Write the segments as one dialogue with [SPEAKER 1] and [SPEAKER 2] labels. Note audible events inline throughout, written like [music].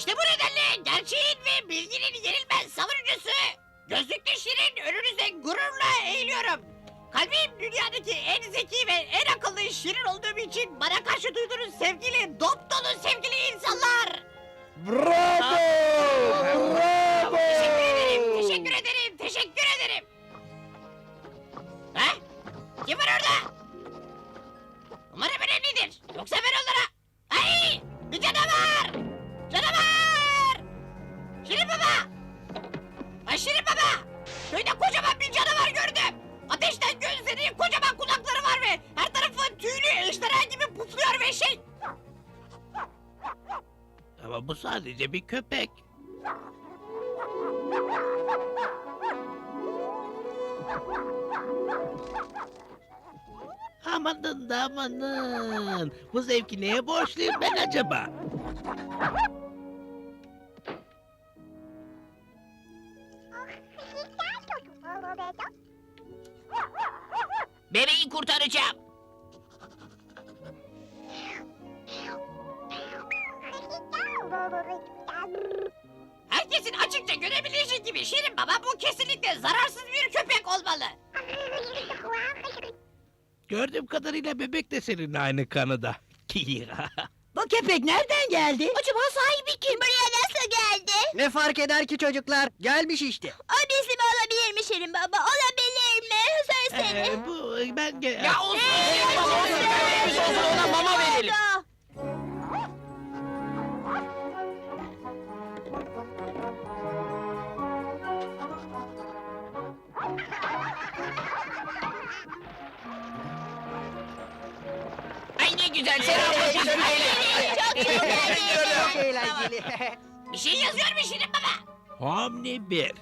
[SPEAKER 1] İşte bu nedenle gerçeğin ve bilginin yenilmez savunucusu gözlüklü Şirin önünüze gururla eğiliyorum. Kalbim dünyadaki en zeki ve en akıllı Şirin olduğum için bana karşı duyduğunuz sevgili, dop dolu sevgili insanlar. Köyde kocaman bir canavar gördüm. Ateşten gözleri, kocaman kulakları var ve her tarafı tüylü ejderha gibi pufluyor ve şey...
[SPEAKER 2] Ama bu sadece bir köpek. Amanın da amanın. Bu zevki neye borçluyum ben acaba?
[SPEAKER 1] Bebeği kurtaracağım. Herkesin açıkça görebileceği gibi Şirin Baba bu kesinlikle zararsız bir köpek olmalı.
[SPEAKER 2] Gördüğüm kadarıyla bebek de seninle aynı kanıda. [laughs]
[SPEAKER 3] Bu köpek nereden geldi?
[SPEAKER 4] Acaba sahibi kim? Buraya nasıl geldi?
[SPEAKER 3] Ne fark eder ki çocuklar? Gelmiş işte.
[SPEAKER 4] O bizim olabilir mi Şirin Baba? Olabilir Söylesene.
[SPEAKER 2] Ee, bu ben
[SPEAKER 1] Ya olsun.
[SPEAKER 4] Ee,
[SPEAKER 1] Baba olsun. Biz olsun ona mama verelim. Ay ne güzel sen
[SPEAKER 4] Çok çok eğlenceli.
[SPEAKER 3] Çok eğlenceli.
[SPEAKER 1] Bir şey yazıyor mu Şirin Baba?
[SPEAKER 2] Homni bir.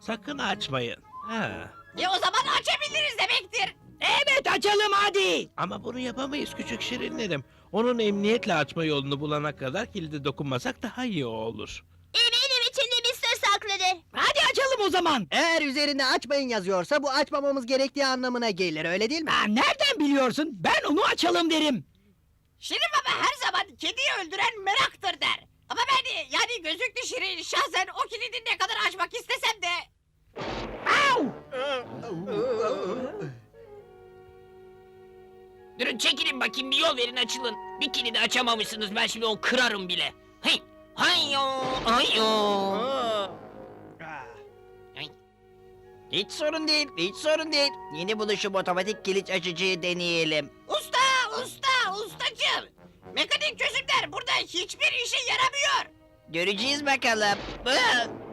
[SPEAKER 2] Sakın açmayın. Ha.
[SPEAKER 1] E o zaman açabiliriz demektir.
[SPEAKER 3] evet açalım hadi.
[SPEAKER 2] Ama bunu yapamayız küçük şirinlerim. Onun emniyetle açma yolunu bulana kadar kilide dokunmasak daha iyi olur.
[SPEAKER 4] Eminim içinde bir sır saklıdır.
[SPEAKER 3] Hadi açalım o zaman. Eğer üzerinde açmayın yazıyorsa bu açmamamız gerektiği anlamına gelir öyle değil mi? nereden biliyorsun? Ben onu açalım derim.
[SPEAKER 1] Şirin Baba her zaman kediyi öldüren meraktır der. Ama ben yani gözlüklü Şirin şahsen o kilidi ne kadar açmak istesem de... Durun çekilin bakayım bir yol verin açılın. Bir kilidi açamamışsınız ben şimdi onu kırarım bile. Hey! Hayyo! Hayyo!
[SPEAKER 5] Hiç sorun değil, hiç sorun değil. Yeni buluşum otomatik kilit açıcıyı deneyelim.
[SPEAKER 1] Usta! Usta! Ustacığım! Mekanik çözümler burada hiçbir işe yaramıyor.
[SPEAKER 5] Göreceğiz bakalım. Bıh!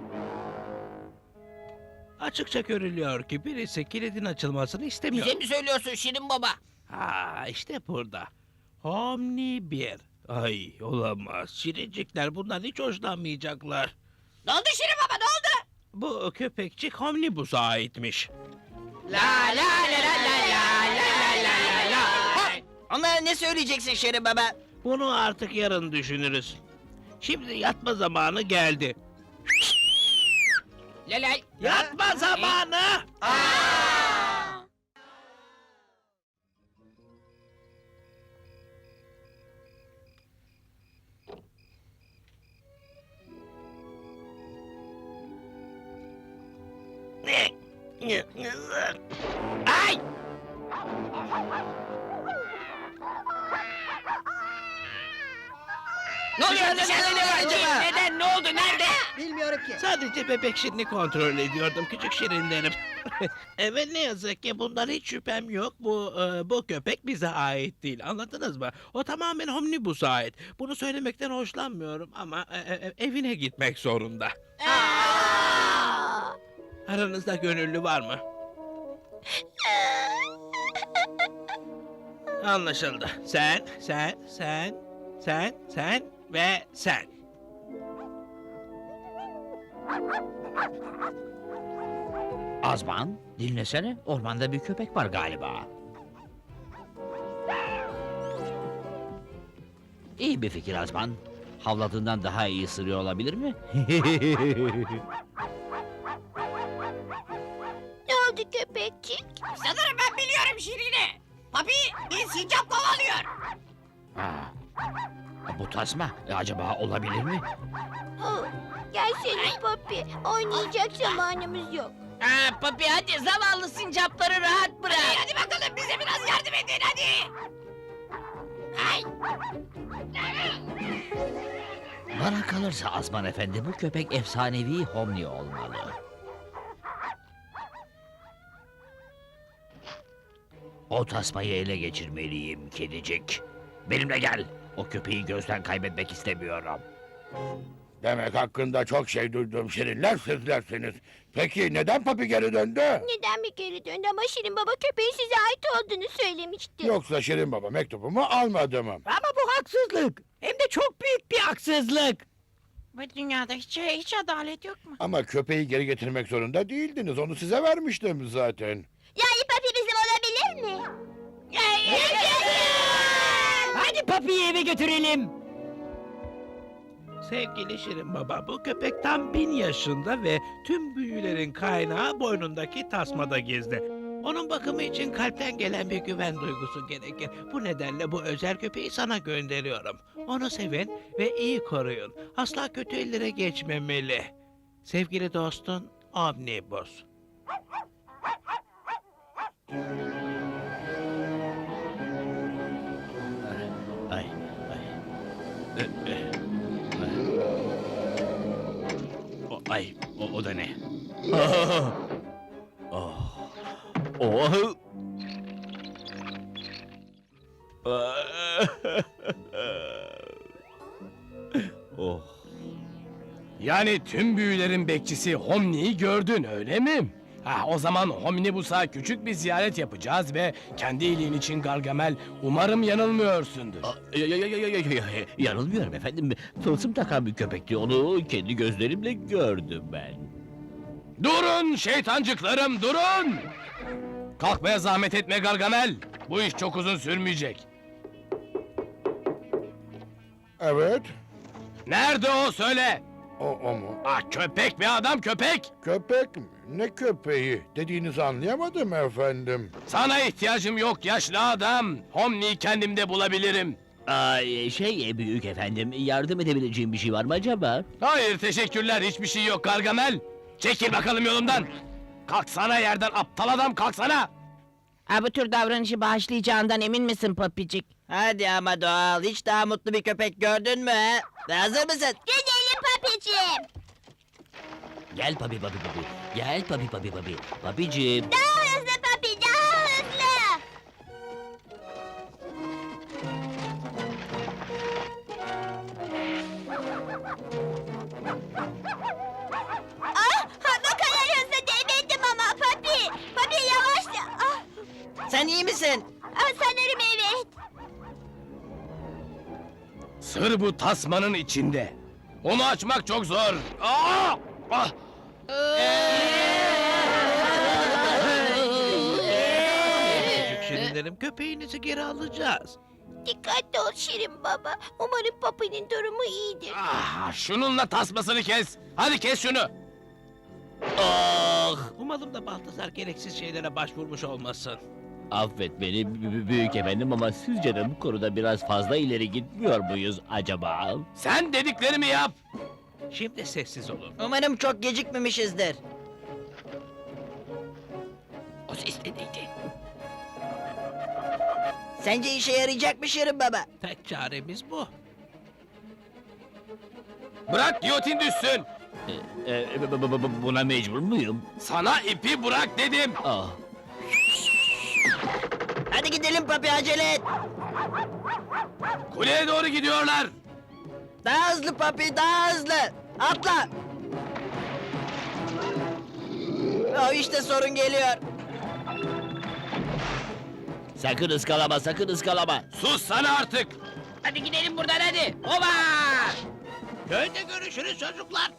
[SPEAKER 2] Açıkça görülüyor ki birisi kilidin açılmasını istemiyor.
[SPEAKER 1] mi söylüyorsun Şirin Baba?
[SPEAKER 2] Ha işte burada. Homni bir. Ay olamaz. Şirincikler bundan hiç hoşlanmayacaklar.
[SPEAKER 1] Ne oldu Şirin Baba ne oldu?
[SPEAKER 2] Bu köpekçik Homnibus'a aitmiş.
[SPEAKER 1] La la la la la la la la la la
[SPEAKER 5] Onlara ne söyleyeceksin Şirin Baba?
[SPEAKER 2] Bunu artık yarın düşünürüz. Şimdi yatma zamanı geldi.
[SPEAKER 1] La la
[SPEAKER 2] Yatma zamanı!
[SPEAKER 1] Ay! Ne oluyor?
[SPEAKER 5] Dışarıda ne
[SPEAKER 1] var?
[SPEAKER 5] var
[SPEAKER 1] Kim?
[SPEAKER 5] acaba?
[SPEAKER 1] Neden? Ne oldu? Nerede?
[SPEAKER 3] Bilmiyorum ki.
[SPEAKER 2] Sadece bebek şirini kontrol ediyordum küçük şirinlerim. [laughs] evet ne yazık ki bundan hiç şüphem yok. Bu e, bu köpek bize ait değil. Anladınız mı? O tamamen Omnibus'a ait. Bunu söylemekten hoşlanmıyorum ama e, e, evine gitmek zorunda. Aranızda gönüllü var mı? [laughs] Anlaşıldı. Sen, sen, sen, sen, sen ve sen.
[SPEAKER 6] Azman, dinlesene. Ormanda bir köpek var galiba. İyi bir fikir Azman. Havladığından daha iyi ısırıyor olabilir mi? [laughs]
[SPEAKER 4] Ne oldu köpekçik?
[SPEAKER 1] Sanırım ben biliyorum Şirin'i. Papi bir sincap kovalıyor.
[SPEAKER 6] Ha, Bu tasma e, acaba olabilir mi?
[SPEAKER 4] Oh, Gelsene papi. Oynayacak zamanımız yok.
[SPEAKER 1] Aa, papi hadi zavallı sincapları rahat bırak. Hadi, hadi bakalım bize biraz yardım edin hadi. Ay.
[SPEAKER 6] Bana kalırsa Azman Efendi bu köpek efsanevi Homni olmalı. O tasmayı ele geçirmeliyim kedicik. Benimle gel. O köpeği gözden kaybetmek istemiyorum.
[SPEAKER 7] Demek hakkında çok şey duydum şirinler sizlersiniz. Peki neden papi geri döndü?
[SPEAKER 4] Neden bir geri döndü ama Şirin baba köpeğin size ait olduğunu söylemişti.
[SPEAKER 7] Yoksa Şirin baba mektubumu almadı mı?
[SPEAKER 3] Ama bu haksızlık. Hem de çok büyük bir haksızlık.
[SPEAKER 1] Bu dünyada hiç, hiç adalet yok mu?
[SPEAKER 7] Ama köpeği geri getirmek zorunda değildiniz. Onu size vermiştim zaten.
[SPEAKER 4] Yani
[SPEAKER 3] Hadi papiyi eve götürelim.
[SPEAKER 2] Sevgili Şirin Baba, bu köpek tam bin yaşında ve tüm büyülerin kaynağı boynundaki tasmada gizli. Onun bakımı için kalpten gelen bir güven duygusu gerekir. Bu nedenle bu özel köpeği sana gönderiyorum. Onu sevin ve iyi koruyun. Asla kötü ellere geçmemeli. Sevgili dostun Omnibus. O, ay, o, o da ne? [laughs]
[SPEAKER 6] Oh. Oh. [laughs] oh.
[SPEAKER 8] Yani tüm büyülerin bekçisi Homni'yi gördün öyle mi? Ha, o zaman Homnibus'a küçük bir ziyaret yapacağız ve kendi iyiliğin için Gargamel umarım yanılmıyorsundur.
[SPEAKER 6] Aa, ya- ya- ya- ya- ya- ya- ya- Yanılmıyorum efendim. Tılsım takan bir köpekti. Onu kendi gözlerimle gördüm ben.
[SPEAKER 8] Durun şeytancıklarım durun! Kalkmaya zahmet etme Gargamel. Bu iş çok uzun sürmeyecek.
[SPEAKER 7] Evet.
[SPEAKER 8] Nerede o söyle.
[SPEAKER 7] O, o mu?
[SPEAKER 8] Ah köpek be adam köpek.
[SPEAKER 7] Köpek mi? Ne köpeği? Dediğinizi anlayamadım efendim.
[SPEAKER 8] Sana ihtiyacım yok yaşlı adam. Homni'yi kendimde bulabilirim.
[SPEAKER 6] Ay, şey e, büyük efendim. Yardım edebileceğim bir şey var mı acaba?
[SPEAKER 8] Hayır teşekkürler hiçbir şey yok Gargamel. Çekil bakalım yolumdan. Kalksana yerden aptal adam kalksana.
[SPEAKER 1] Ha bu tür davranışı bağışlayacağından emin misin papicik?
[SPEAKER 5] Hadi ama doğal. Hiç daha mutlu bir köpek gördün mü? he? Hazır mısın?
[SPEAKER 4] Gidelim papiciğim.
[SPEAKER 6] Gel papi papi papi. Gel papi papi papi. Papicim.
[SPEAKER 4] Daha hızlı papi daha hızlı. Ah bu kadar hızlı demedim ama papi. Papi yavaşla. Ah,
[SPEAKER 5] Sen iyi misin?
[SPEAKER 4] ah, sanırım evet.
[SPEAKER 8] Sır bu tasmanın içinde. Onu açmak çok zor. Aa! Ah!
[SPEAKER 2] Küçük Şirinlerim köpeğinizi geri alacağız.
[SPEAKER 4] Dikkatli ol Şirin baba. Umarım papinin durumu iyidir.
[SPEAKER 8] Ah, şununla tasmasını kes. Hadi kes şunu.
[SPEAKER 6] Ah!
[SPEAKER 2] Umalım da Baltazar gereksiz şeylere başvurmuş olmasın.
[SPEAKER 6] Affet beni bü- bü- büyük efendim ama sizce de bu konuda biraz fazla ileri gitmiyor muyuz acaba?
[SPEAKER 8] Sen dediklerimi yap.
[SPEAKER 2] Şimdi sessiz olun.
[SPEAKER 5] Umarım çok gecikmemişizdir.
[SPEAKER 2] O ses neydi?
[SPEAKER 5] Sence işe yarayacak mı Şirin Baba?
[SPEAKER 2] Tek çaremiz bu.
[SPEAKER 8] Bırak giyotin düşsün.
[SPEAKER 6] Ee, e, bu- bu- bu- buna mecbur muyum?
[SPEAKER 8] Sana ipi bırak dedim.
[SPEAKER 6] Ah!
[SPEAKER 5] Hadi gidelim papi acele et.
[SPEAKER 8] Kuleye doğru gidiyorlar.
[SPEAKER 5] Daha hızlı papi daha hızlı. Atla. Oh işte sorun geliyor.
[SPEAKER 6] Sakın ıskalama, sakın ıskalama.
[SPEAKER 8] Sus sana artık.
[SPEAKER 1] Hadi gidelim buradan hadi. Oba!
[SPEAKER 2] Köyde görüşürüz çocuklar.